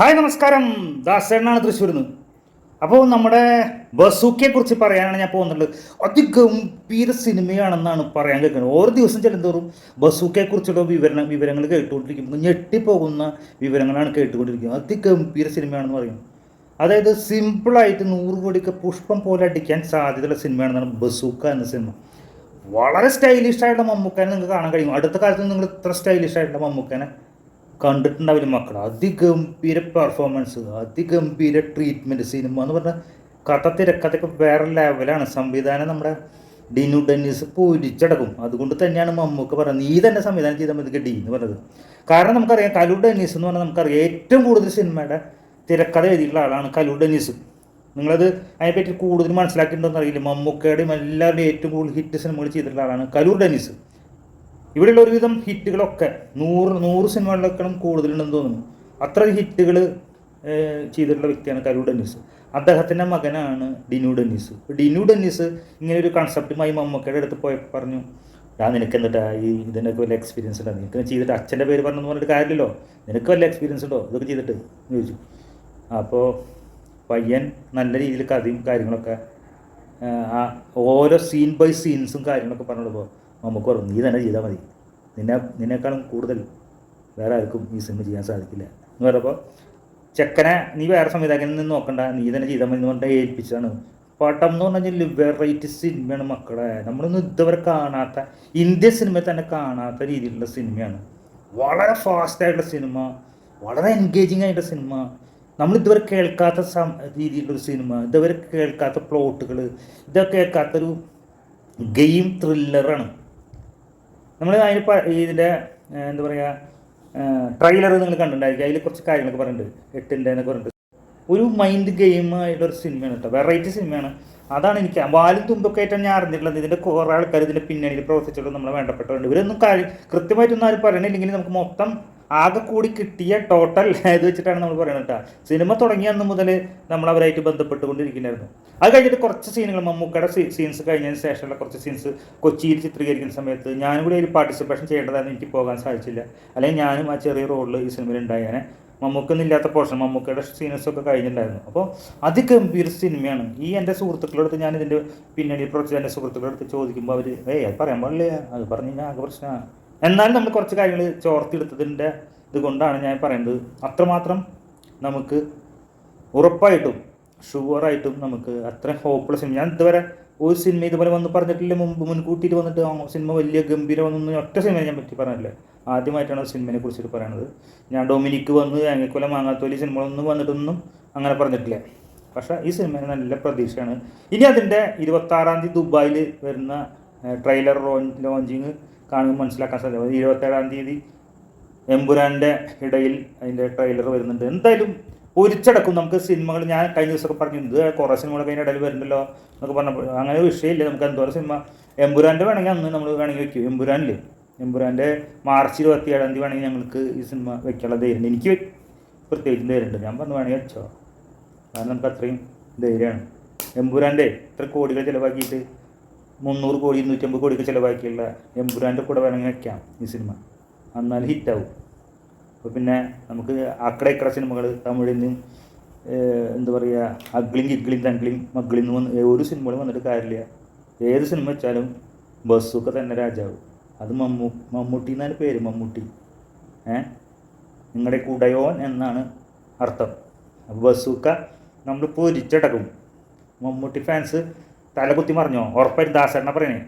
Hi നമസ്കാരം. ദാസേണ്ണാണ് തൃശ്ശൂരിൽ നിന്ന് അപ്പോൾ നമ്മുടെ ബസൂക്കിയെക്കുറിച്ച് പറയാനാണ് ഞാൻ പോകുന്നുള്ളത്. അതിഗംഭീര സിനിമയാണെന്നാണ് പറയാൻ കേൾക്കുന്നത്. ഓരോ ദിവസം ചെല്ലുന്തോറും ബസൂക്കയെ കുറിച്ചുള്ള വിവരണ വിവരങ്ങൾ കേട്ടുകൊണ്ടിരിക്കും ഞെട്ടിപ്പോകുന്ന വിവരങ്ങളാണ് കേട്ടുകൊണ്ടിരിക്കുന്നത്. അതിഗംഭീര സിനിമയാണെന്ന് പറയുന്നത് അതായത് സിമ്പിളായിട്ട് നൂറ് കോടിക്ക് പുഷ്പം പോലെ അടിക്കാൻ സാധ്യതയുള്ള സിനിമയാണെന്നാണ് ബസൂക്ക എന്ന സിനിമ. വളരെ സ്റ്റൈലിഷ് ആയിട്ടുള്ള മമ്മൂക്കാനെ നിങ്ങൾക്ക് കാണാൻ കഴിയും. അടുത്ത കാലത്ത് നിങ്ങൾ ഇത്ര സ്റ്റൈലിഷ് ആയിട്ടുള്ള മമ്മൂക്കാനെ കണ്ടിട്ടുണ്ടാവില്ല മക്കൾ അതിഗംഭീര പെർഫോമൻസ് അതിഗംഭീര ട്രീറ്റ്മെന്റ് സിനിമ എന്ന് പറഞ്ഞാൽ കഥ തിരക്കഥയൊക്കെ വേറെ ലെവലാണ് സംവിധാനം നമ്മുടെ ഡിനു ഡെന്നിസ് പൂരിച്ചടക്കും. അതുകൊണ്ട് തന്നെയാണ് മമ്മൂക്ക് പറയുന്നത് നീ തന്നെ സംവിധാനം ചെയ്താൽ മതി ഡി എന്ന് പറഞ്ഞത്. കാരണം നമുക്കറിയാം കലു ഡെന്നിസ് എന്ന് പറഞ്ഞാൽ നമുക്കറിയാം ഏറ്റവും കൂടുതൽ സിനിമയുടെ തിരക്കഥ എഴുതിയിട്ടുള്ള ആളാണ് കലു ഡെന്നിസ്. നിങ്ങളത് അതിനെപ്പറ്റി കൂടുതൽ മനസ്സിലാക്കിയിട്ടുണ്ടോ എന്നറിയില്ല മമ്മൂക്കയുടെയും എല്ലാവരുടെയും ഏറ്റവും കൂടുതൽ ഹിറ്റ് സിനിമകൾ ചെയ്തിട്ടുള്ള ആളാണ് കലൂർ ഡെന്നിസ്. ഇവിടെയുള്ള ഒരുവിധം ഹിറ്റുകളൊക്കെ നൂറ് നൂറ് സിനിമകളിലൊക്കെ കൂടുതലുണ്ടെന്ന് തോന്നുന്നു. അത്ര ഹിറ്റുകൾ ചെയ്തിട്ടുള്ള വ്യക്തിയാണ് കരു ഡെന്നിസ്. അദ്ദേഹത്തിന്റെ മകനാണ് ഡിനു ഡെന്നിസ്. ഡിനു ഡെന്നിസ് ഇങ്ങനെ ഒരു കൺസെപ്റ്റുമായി മമ്മക്കയുടെ അടുത്ത് പോയി പറഞ്ഞു ഞാൻ നിനക്ക് എന്നിട്ട് ഈ ഇതിനൊക്കെ വല്ല എക്സ്പീരിയൻസ് ഉണ്ടോ? നിനക്ക് ചെയ്തിട്ട് അച്ഛന്റെ പേര് പറഞ്ഞു പറഞ്ഞിട്ട് കാര്യമില്ലല്ലോ. നിനക്ക് വല്ല എക്സ്പീരിയൻസ് ഉണ്ടോ? ഇതൊക്കെ ചെയ്തിട്ട്? ചോദിച്ചു. അപ്പോൾ പയ്യൻ നല്ല രീതിയിൽ കഥയും കാര്യങ്ങളൊക്കെ ഓരോ സീൻ ബൈ സീൻസും കാര്യങ്ങളൊക്കെ പറഞ്ഞപ്പോൾ നമുക്ക് പറഞ്ഞു നീ തന്നെ ചെയ്താൽ മതി. നിന്നെ നിന്നേക്കാളും കൂടുതൽ വേറെ ആർക്കും ഈ സിനിമ ചെയ്യാൻ സാധിക്കില്ല. എന്ന് പറയുമ്പോൾ ചെക്കനെ നീ വേറെ സംവിധായകനിൽ നിന്ന് നോക്കണ്ട. നീ തന്നെ ചെയ്താൽ മതി എന്ന് പറഞ്ഞാൽ ഏൽപ്പിച്ചതാണ്. പടം എന്ന് പറഞ്ഞാൽ വെറൈറ്റി സിനിമയാണ് മക്കളെ. നമ്മളൊന്നും ഇതുവരെ കാണാത്ത ഇന്ത്യൻ സിനിമ തന്നെ കാണാത്ത രീതിയിലുള്ള സിനിമയാണ് വളരെ ഫാസ്റ്റായിട്ടുള്ള സിനിമ വളരെ എൻഗേജിങ് ആയിട്ടുള്ള സിനിമ നമ്മൾ ഇതുവരെ കേൾക്കാത്ത സം രീതിയിലുള്ളൊരു സിനിമ ഇതുവരെ കേൾക്കാത്ത പ്ലോട്ടുകൾ ഇതൊക്കെ കേൾക്കാത്തൊരു ഗെയിം ത്രില്ലറാണ് നമ്മൾ അതിന് ഇതിന്റെ എന്താ പറയുക ട്രെയിലർ നിങ്ങൾ കണ്ടിട്ടുണ്ടായിരിക്കും. അതിൽ കുറച്ച് കാര്യങ്ങളൊക്കെ പറഞ്ഞിട്ടുണ്ട്. എട്ടിന്റെ എന്നൊക്കെ പറഞ്ഞിട്ട്. ഒരു മൈൻഡ് ഗെയിം ആയിട്ടുള്ള ഒരു സിനിമയാണ് കേട്ടോ വെറൈറ്റി സിനിമയാണ്. അതാണ് എനിക്ക് വാലും തുമ്പൊക്കെ ആയിട്ടാണ് ഞാൻ അറിഞ്ഞിട്ടുള്ളത്. ഇതിന്റെ കുറേ ആൾക്കാർ ഇതിന്റെ പിന്നണിയിൽ പ്രവർത്തിച്ചിട്ടുള്ള നമ്മളെ വേണ്ടപ്പെട്ടവരുണ്ട്. ഇവരൊന്നും കാര്യം കൃത്യമായിട്ടൊന്നും ആരും പറയണില്ലെങ്കിൽ നമുക്ക് മൊത്തം ആകെ കൂടി കിട്ടിയ ടോട്ടൽ ഇത് വെച്ചിട്ടാണ് നമ്മൾ പറയുന്നത് കേട്ടോ. സിനിമ തുടങ്ങിയ അന്ന് മുതൽ നമ്മൾ അവരായിട്ട് ബന്ധപ്പെട്ടുകൊണ്ടിരിക്കുന്നുണ്ടായിരുന്നു. അത് കഴിഞ്ഞിട്ട് കുറച്ച് സീനുകൾ മമ്മൂക്കയുടെ സീൻസ് കഴിഞ്ഞതിന് ശേഷമുള്ള കുറച്ച് സീൻസ് കൊച്ചിയിൽ ചിത്രീകരിക്കുന്ന സമയത്ത് ഞാനും കൂടി ഒരു പാർട്ടിസിപ്പേഷൻ ചെയ്യേണ്ടതായിരുന്നു എനിക്ക് പോകാൻ സാധിച്ചില്ല. അല്ലെങ്കിൽ ഞാനും ആ ചെറിയ റോളിൽ ഈ സിനിമയിൽ ഉണ്ടായേനെ മമ്മൂക്കൊന്നും ഇല്ലാത്ത പോർഷൻ മമ്മൂക്കയുടെ സീനസ് ഒക്കെ കഴിഞ്ഞിട്ടുണ്ടായിരുന്നു. അപ്പോൾ അതിഗംഭീര സിനിമയാണ് ഈ എന്റെ സുഹൃത്തുക്കളടുത്ത് ഞാൻ ഇതിന്റെ പിന്നണി പ്രൊച്ച് എന്റെ സുഹൃത്തുക്കളടുത്ത് ചോദിക്കുമ്പോൾ അവർ ഏയ് അത് പറയാൻ പാടില്ല. അത് പറഞ്ഞു കഴിഞ്ഞാൽ ആകെ പ്രശ്നമാണ്. എന്നാലും നമ്മൾ കുറച്ച് കാര്യങ്ങൾ ചോർത്തിയെടുത്തതിന്റെ ഇതുകൊണ്ടാണ് ഞാൻ പറയുന്നത്. അത്രമാത്രം നമുക്ക് ഉറപ്പായിട്ടും ഷുവറായിട്ടും നമുക്ക് അത്ര ഹോപ്പുള്ള സിനിമ ഞാൻ ഇതുവരെ ഒരു സിനിമ ഇതുപോലെ വന്ന് പറഞ്ഞിട്ടില്ല. മുമ്പ് മുൻകൂട്ടിയിട്ട് വന്നിട്ട് സിനിമ വലിയ ഗംഭീരമൊന്നും ഒറ്റ സിനിമ ഞാൻ പറ്റി പറഞ്ഞില്ല ആദ്യമായിട്ടാണ് സിനിമയെ കുറിച്ചിട്ട് പറയുന്നത് ഞാൻ ഡൊമിനിക്ക് വന്ന് തേങ്ങക്കൊല മാങ്ങാത്തോലി സിനിമകളൊന്നും വന്നിട്ടൊന്നും അങ്ങനെ പറഞ്ഞിട്ടില്ല. പക്ഷേ ഈ സിനിമ നല്ല പ്രതീക്ഷയാണ്. ഇനി അതിന്റെ ഇരുപത്താറാം തീയതി ദുബായിൽ വരുന്ന ട്രെയിലർ ലോഞ്ചിങ് കാണുമ്പോൾ മനസ്സിലാക്കാൻ സാധിക്കും. ഇരുപത്തേഴാം തീയതി എമ്പുരാന്റെ ഇടയിൽ അതിന്റെ ട്രെയിലർ വരുന്നുണ്ട്. എന്തായാലും ഒരിച്ചടക്കും നമുക്ക് സിനിമകൾ. ഞാൻ കഴിഞ്ഞ ദിവസമൊക്കെ പറഞ്ഞു ഇത് കുറേ സിനിമകളൊക്കെ അതിന്റെ ഇടയിൽ വരുന്നുണ്ടല്ലോ എന്നൊക്കെ പറഞ്ഞപ്പോൾ അങ്ങനെ വിഷയമില്ല. നമുക്ക് എന്തോരം സിനിമ എമ്പുരാന്റെ വേണമെങ്കിൽ അന്ന് നമ്മൾ വേണമെങ്കിൽ വെക്കും. എമ്പുരാനിൽ എമ്പുരാന്റെ മാർച്ച് ഇരുപത്തി ഏഴാം തീയതി വേണമെങ്കിൽ ഞങ്ങൾക്ക് ഈ സിനിമ വെക്കാനുള്ള ധൈര്യം എനിക്ക് പ്രത്യേകിച്ച് പ്രത്യേകിച്ചും ധൈര്യമുണ്ട് ഞാൻ പറഞ്ഞു വേണമെങ്കിൽ വെച്ചോ. കാരണം നമുക്ക് അത്രയും ധൈര്യമാണ്. എമ്പുരാന്റെ ഇത്ര കോടികൾ ചിലവാക്കിയിട്ട് മുന്നൂറ് കോടി ഇരുന്നൂറ്റമ്പത് കോടിയൊക്കെ ചിലവാക്കിയുള്ള എംബുരാന്റെ കൂടെ വേണമെങ്കിൽ വെക്കാം ഈ സിനിമ. എന്നാൽ ഹിറ്റാവും അപ്പോൾ പിന്നെ നമുക്ക് അക്കടെ ഇക്കടെ സിനിമകൾ തമിഴിൽ നിന്നും എന്താ പറയുക അഗ്ലിം ഇഗ്ലിം തഗ്ലിം മഗ്ലിം എന്ന് വന്ന് ഒരു സിനിമകളും വന്നിട്ട് കാര്യമില്ല. ഏത് സിനിമ വെച്ചാലും ബസ്സൊക്കെ തന്നെ രാജാവ്. അത് മമ്മൂ മമ്മൂട്ടി എന്നാണ് പേര് മമ്മൂട്ടി. ഏ? നിങ്ങളുടെ കുടയോൻ എന്നാണ് അർത്ഥം. അപ്പോൾ ബസ്സൂക്ക നമ്മൾ പൊരിച്ചടക്കും. മമ്മൂട്ടി ഫാൻസ് തലകുത്തി മറിഞ്ഞോ ഉറപ്പായിട്ട് ദാസേട്ടനെ പറയണേ